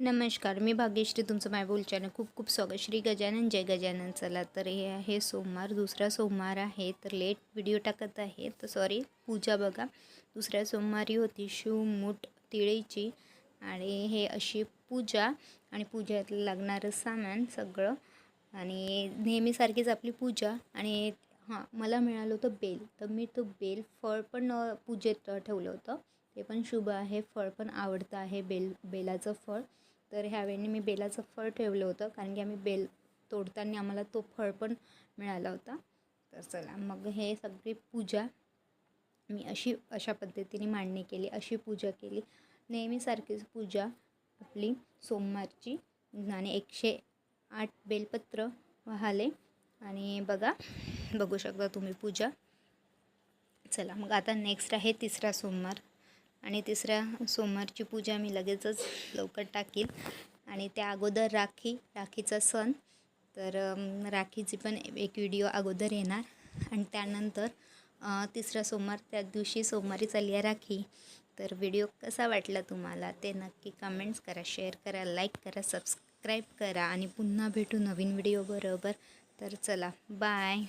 नमस्कार मी भाग्यश्री तुमचं माय बोलच्यानं खूप खूप स्वागत. श्री गजानन जय गजानन. चला तर हे आहे सोमवार दुसरा सोमवार आहे तर लेट व्हिडिओ टाकत आहे. तर सॉरी पूजा बघा. दुसऱ्या सोमवारी होती शिवमूठ तिळीची आणि हे अशी पूजा आणि पूजेत लागणारं सामान सगळं. आणि नेहमीसारखीच आपली पूजा आणि हां मला मिळालं होतं बेल. तर मी तो बेल फळ पण पूजेत ठेवलं होतं. ते पण शुभ आहे फळ पण आवडतं आहे बेल बेलाचं फळ. तर ह्यावेळी मी बेलाचं फळ ठेवलं होतं कारण की आम्ही बेल तोडताना आम्हाला तो फळ पण मिळाला होता. तर चला मग हे सगळी पूजा मी अशी अशा पद्धतीने मांडणी केली अशी पूजा केली. नेहमीसारखीच पूजा आपली सोमवारची. आणि एकशे आठ बेलपत्र वाहले. आणि बघा बघू शकता तुम्ही पूजा. चला मग आता नेक्स्ट आहे तिसरा सोमवार. आणि तिसऱ्या सोमवारची पूजा मी लगेचच लवकर टाकील आणि त्या अगोदर राखी राखीचा सण. तर राखीची पण एक व्हिडिओ अगोदर येणार. आणि त्यानंतर तिसरा सोमवार त्या दिवशी सोमवारी चालली आहे राखी. तर व्हिडिओ कसा वाटला तुम्हाला ते नक्की कमेंट्स करा शेअर करा लाईक करा सबस्क्राईब करा. आणि पुन्हा भेटू नवीन व्हिडिओ बरोबर. तर चला बाय